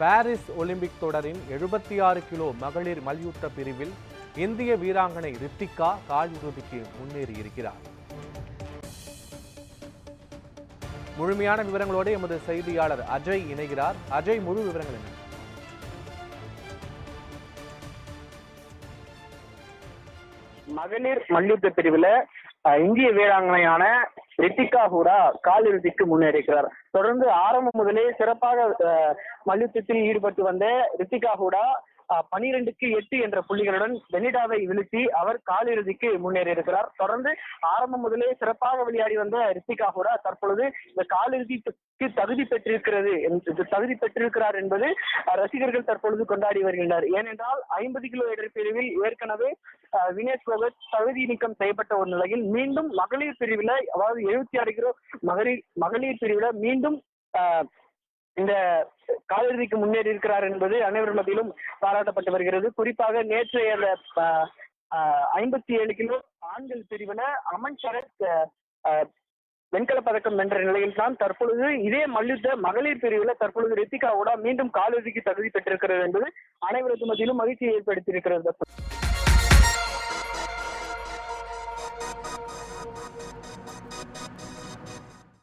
Paris Olympic தொடரின் எழுபத்தி ஆறு கிலோ மகளிர் மல்யுத்த பிரிவில் இந்திய வீராங்கனை ரித்திகா காலிறுதிக்கு முன்னேறியிருக்கிறார் முழுமையான விவரங்களோடு எமது செய்தியாளர் அஜய் இணைகிறார். அஜய் முழு விவரங்கள் என்ன? மகளிர் மல்யுத்த பிரிவுல இந்திய வீராங்கனையான ரித்திகா ஹூடா காலிறுதிக்கு முன்னேறிக்கிறார் தொடர்ந்து ஆரம்பம் முதலே சிறப்பாக மல்யுத்தத்தில் ஈடுபட்டு வந்த ரித்திகா ஹூடா பனிரெண்டுக்கு எட்டு என்ற புள்ளிகளுடன் வெனிடாவை வீழ்த்தி அவர் காலிறுதிக்கு முன்னேறி இருக்கிறார் தொடர்ந்து ஆரம்பம் முதலே சிறப்பாக விளையாடி வந்த ரித்திகா ஹூடா தற்பொழுது இந்த காலிறுதிக்கு தகுதி பெற்றிருக்கிறது என்று- தகுதி பெற்றிருக்கிறார் என்பது ரசிகர்கள் தற்பொழுது கொண்டாடி வருகின்றனர். ஏனென்றால் ஐம்பது கிலோ எடை பிரிவில் ஏற்கனவே வினேஷ் போகத் தகுதி நீக்கம் செய்யப்பட்ட ஒரு நிலையில் மீண்டும் மகளிர் பிரிவில் அதாவது எழுபத்தி ஆறு கிலோ மகளிர் மகளிர் பிரிவில் மீண்டும் இந்த காலிறுதிக்கு முன்னேறி இருக்கிறார் என்பது அனைவர் மத்தியிலும் பாராட்டப்பட்டு வருகிறது. குறிப்பாக நேற்றைய ஐம்பத்தி ஏழு கிலோ ஆண்கள் பிரிவில் அமன் சரத் வெண்கல பதக்கம் வென்ற நிலையில் தான் தற்பொழுது இதே மல்யுத்த மகளிர் பிரிவில் தற்பொழுது ரித்திகாவோட மீண்டும் காலிறுதிக்கு தகுதி பெற்றிருக்கிறது என்பது அனைவருக்கு மத்தியிலும் மகிழ்ச்சியை ஏற்படுத்தியிருக்கிறது.